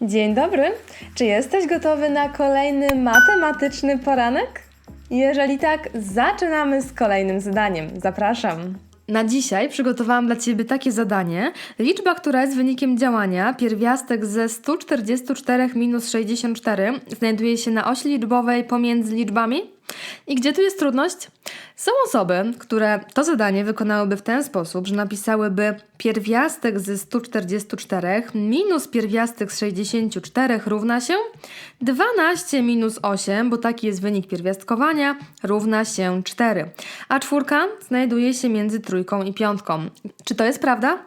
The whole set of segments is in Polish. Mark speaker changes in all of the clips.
Speaker 1: Dzień dobry. Czy jesteś gotowy na kolejny matematyczny poranek? Jeżeli tak, zaczynamy z kolejnym zadaniem. Zapraszam. Na dzisiaj przygotowałam dla Ciebie takie zadanie. Liczba, która jest wynikiem działania, pierwiastek ze 144 minus 64, znajduje się na osi liczbowej pomiędzy liczbami. I gdzie tu jest trudność? Są osoby, które to zadanie wykonałyby w ten sposób, że napisałyby pierwiastek ze 144 minus pierwiastek z 64 równa się 12 minus 8, bo taki jest wynik pierwiastkowania, równa się 4. A czwórka znajduje się między trójką i piątką. Czy to jest prawda?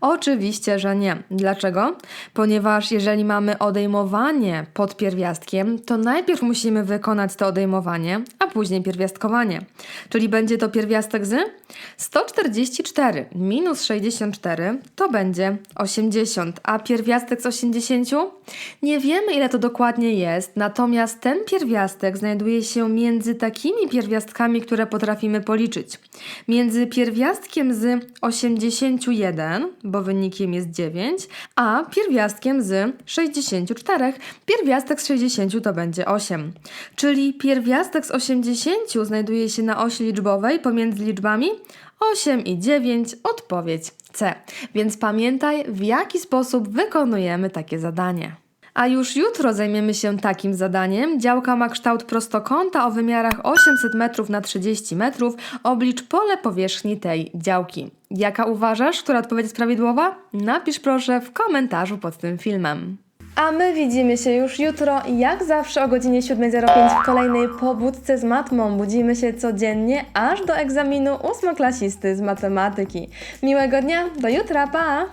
Speaker 1: Oczywiście, że nie. Dlaczego? Ponieważ jeżeli mamy odejmowanie pod pierwiastkiem, to najpierw musimy wykonać to odejmowanie, a później pierwiastkowanie. Czyli będzie to pierwiastek z 144 minus 64 to będzie 80, a pierwiastek z 80 nie wiemy ile to dokładnie jest, natomiast ten pierwiastek znajduje się między takimi pierwiastkami, które potrafimy policzyć. Między pierwiastkiem z 81, bo wynikiem jest 9, a pierwiastkiem z 64. Pierwiastek z 60 to będzie 8. Czyli pierwiastek z 80 znajduje się na osi liczbowej pomiędzy liczbami 8 i 9, odpowiedź C. Więc pamiętaj, w jaki sposób wykonujemy takie zadanie. A już jutro zajmiemy się takim zadaniem. Działka ma kształt prostokąta o wymiarach 800 metrów na 30 metrów. Oblicz pole powierzchni tej działki. Jaka uważasz, która odpowiedź jest prawidłowa? Napisz proszę w komentarzu pod tym filmem. A my widzimy się już jutro, jak zawsze o godzinie 7.05 w kolejnej pobudce z matmą. Budzimy się codziennie, aż do egzaminu ósmoklasisty z matematyki. Miłego dnia, do jutra, pa!